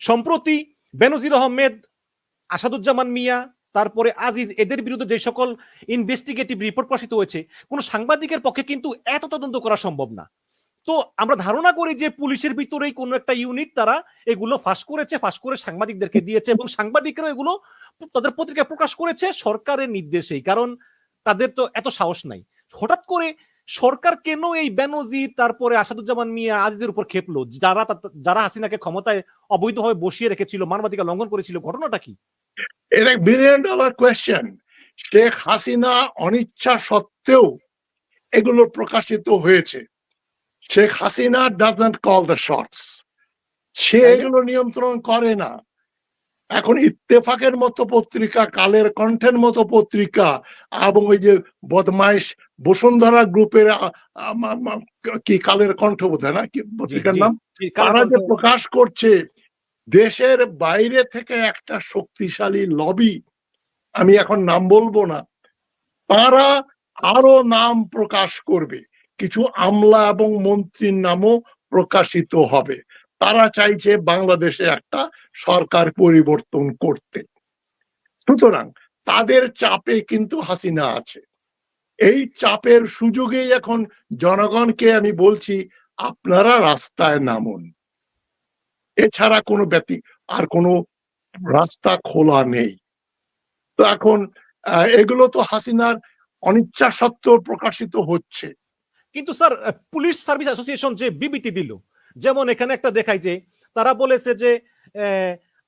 সম্প্রতি বেনজির আহমেদ, আসাদুজ্জামান মিয়া, তারপরে আজিজ, এদের বিরুদ্ধে যে সকল ইনভেস্টিগেটিভ রিপোর্ট প্রকাশিত হয়েছে, কোন সাংবাদিকের পক্ষে কিন্তু এত তদন্ত করা সম্ভব না। তো আমরা ধারণা করি যে পুলিশের ভিতরেই কোনো একটা ইউনিট তারা এগুলো ফাঁস করেছে, ফাঁস করে সাংবাদিকদেরকে দিয়েছে এবং সাংবাদিকরা এগুলো তাদের পত্রিকায় প্রকাশ করেছে সরকারের নির্দেশেই। কারণ তাদের তো এত সাহস নাই। হঠাৎ করে সরকার কেন এই বেনজির তারপরে আসাদুজ্জামান মিয়া আজিদের উপর খেপলো? যারা যারা হাসিনাকে ক্ষমতায় অবৈধভাবে বসিয়ে রেখেছিল মানবাধিকার লঙ্ঘন করেছিল ঘটনাটা কি? এটা billion dollar question Sheikh Hasina অনিচ্ছা সত্ত্বেও এগুলো প্রকাশিত হয়েছে। Sheikh Hasina doesn't call the shots সে এগুলো নিয়ন্ত্রণ করে না। এখন ইত্তেফাকের মতো পত্রিকা কালের কণ্ঠের মতো পত্রিকা এবং ওই যে বদমাইশ বসুন্ধরা গ্রুপের কি কালের কণ্ঠ বোধ হয় না? কি পত্রিকার নাম? তারা যে প্রকাশ করছে দেশের বাইরে থেকে একটা শক্তিশালী লবি আমি এখন নাম বলব না তারা আরও নাম প্রকাশ করবে। কিছু আমলা এবং মন্ত্রীর নামও প্রকাশিত হবে। তারা চাইছে বাংলাদেশে একটা সরকার পরিবর্তন করতে। সুতরাং তাদের চাপে কিন্তু হাসিনা আছে। এই চাপের সুযোগেই এখন জনগণকে আমি বলছি, আপনারা রাস্তায় নামুন। এছাড়া কোনো ব্যতি, আর কোনো রাস্তা খোলা নেই। তো এখন এগুলো তো হাসিনার অনিচ্ছা সত্ত্বেও প্রকাশিত হচ্ছে। কিন্তু স্যার পুলিশ সার্ভিস অ্যাসোসিয়েশন যে বিবৃতি দিল যেমন এখানে একটা দেখায় যে, তারা বলেছে যে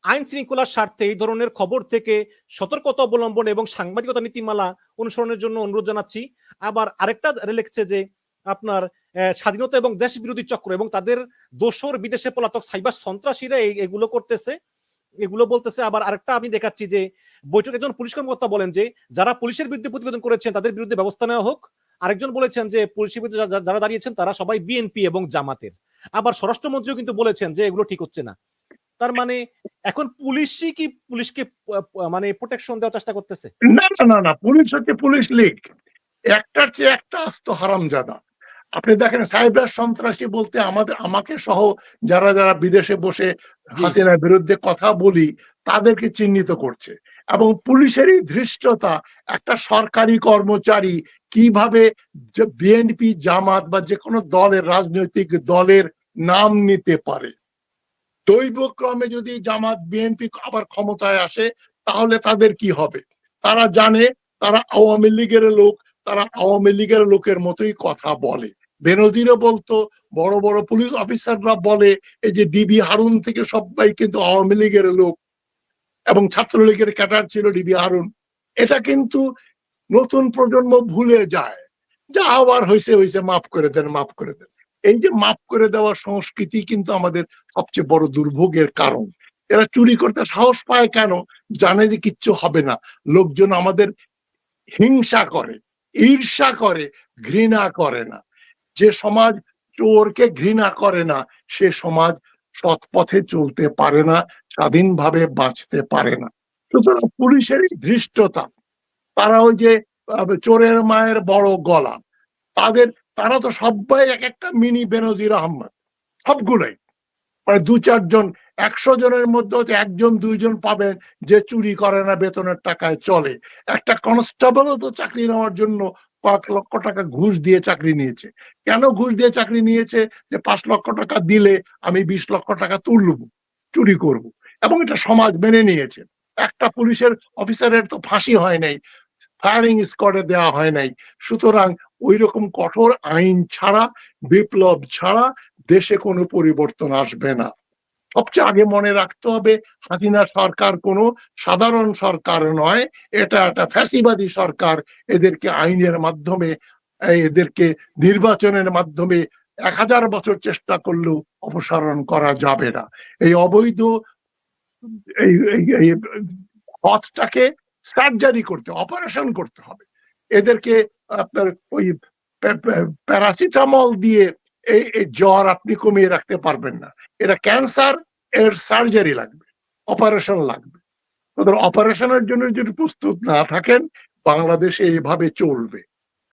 আইন শৃঙ্খলার স্বার্থে এই ধরনের খবর থেকে সতর্কতা অবলম্বন এবং সাংবাদিকতা নীতিমালা অনুসরণের জন্য অনুরোধ জানাচ্ছি। আবার আরেকটা লিখছে যে, আপনার স্বাধীনতা এবং দেশ বিরোধী চক্র এবং তাদের দোসর বিদেশে পলাতক সাইবার সন্ত্রাসীরা এগুলো করতেছে। এগুলো বলতেছে। আবার আরেকটা আমি দেখাচ্ছি যে, বৈঠকে একজন পুলিশ কর্মকর্তা বলেন যে, যারা পুলিশের বিরুদ্ধে প্রতিবেদন করেছেন তাদের বিরুদ্ধে ব্যবস্থা নেওয়া হোক। আরেকজন বলেছেন যে, পুলিশের বিরুদ্ধে যারা দাঁড়িয়েছেন তারা সবাই বিএনপি এবং জামাতের। আবার স্বরাষ্ট্রমন্ত্রীও কিন্তু বলেছেন যে এগুলো ঠিক হচ্ছে না। তার মানে এখন পুলিশই কি পুলিশকে মানে প্রোটেকশন দেওয়ার চেষ্টা করতেছে? না না না না, পুলিশ হচ্ছে পুলিশ লীগ। একটার চেয়ে একটা আস্ত হারামজাদা। আপনি দেখেন সাইবার সন্ত্রাসী বলতে আমাদের আমাকে সহ যারা যারা বিদেশে বসে হাসিনার বিরুদ্ধে কথা বলি তাদেরকে চিহ্নিত করছে। এবং পুলিশেরই ধৃষ্টতা একটা সরকারি কর্মচারী কীভাবে বিএনপি জামাত বা যে কোনো দলের রাজনৈতিক দলের নাম নিতে পারে। দৈবক্রমে যদি জামাত বিএনপি আবার ক্ষমতায় আসে তাহলে তাদের কি হবে? তারা জানে তারা আওয়ামী লীগের লোক তারা আওয়ামী লীগের লোকের মতোই কথা বলে। বেনজিরও বলতো, বড় বড় পুলিশ অফিসাররা বলে, এই যে ডিবি হারুন থেকে সবাই কিন্তু আওয়ামী লীগের লোক এবং ছাত্রলীগের ক্যাডার ছিল ডিবি হারুন। এটা কিন্তু নতুন প্রজন্ম ভুলে যায়। যা আবার হয়েছে হয়েছে, মাফ করে দেন, মাফ করে দেন। এই যে মাফ করে দেওয়ার সংস্কৃতি কিন্তু আমাদের সবচেয়ে বড় দুর্ভোগের কারণ। এরা চুরি করতে সাহস পায় কেন? জানে যে কিচ্ছু হবে না। লোকজন আমাদের হিংসা করে, ঈর্ষা করে, ঘৃণা করে না। যে সমাজ চোরকে ঘৃণা করে না, সে সমাজ সৎপথে চলতে পারে না, স্বাধীনভাবে বাঁচতে পারে না। সুতরাং পুলিশের ধৃষ্টতা। তারা ওই যে চোরের মায়ের বড় গলা। তাদের, তারা তো সবাই এক একটা মিনি বেনজির আহমদ সবগুলোই। মানে দু চারজন, একশো জনের মধ্যে হয়তো একজন, দুইজন পাবেন যে চুরি করে না, বেতনের টাকায় চলে। একটা কনস্টেবলও তো চাকরি নেওয়ার জন্য কয়েক লক্ষ টাকা ঘুষ দিয়ে চাকরি নিয়েছে। কেন ঘুষ দিয়ে চাকরি নিয়েছে? যে পাঁচ লক্ষ টাকা দিলে আমি বিশ লক্ষ টাকা তুলব, চুরি করব। এবং এটা সমাজ মেনে নিয়েছে। একটা পুলিশের অফিসারের তো ফাঁসি হয় নাই ফায়ারিং স্কোয়াডে দেওয়া হয় নাই। সুতরাং ওই রকম কঠোর আইন ছাড়া, বিপ্লব ছাড়া দেশে কোনো পরিবর্তন আসবে না। সবচেয়ে আগে মনে রাখতে হবে, হাসিনা সরকার কোনো সাধারণ সরকার নয়, এটা একটা ফ্যাসিবাদী সরকার। এদেরকে আইনের মাধ্যমে, এদেরকে নির্বাচনের মাধ্যমে এক হাজার বছর চেষ্টা করলেও অপসারণ করা যাবে না। এই অবৈধ এই পথটাকে সার্জারি করতে, অপারেশন করতে হবে। এদেরকে আপনার ওই প্যা- প্যা- প্যারাসিটামল দিয়ে এই জ্বর আপনি কমিয়ে রাখতে পারবেন না। এটা ক্যান্সার, এর সার্জারি লাগবে, অপারেশন লাগবে। অপারেশনের জন্য যদি প্রস্তুত না থাকেন, বাংলাদেশে এইভাবে চলবে।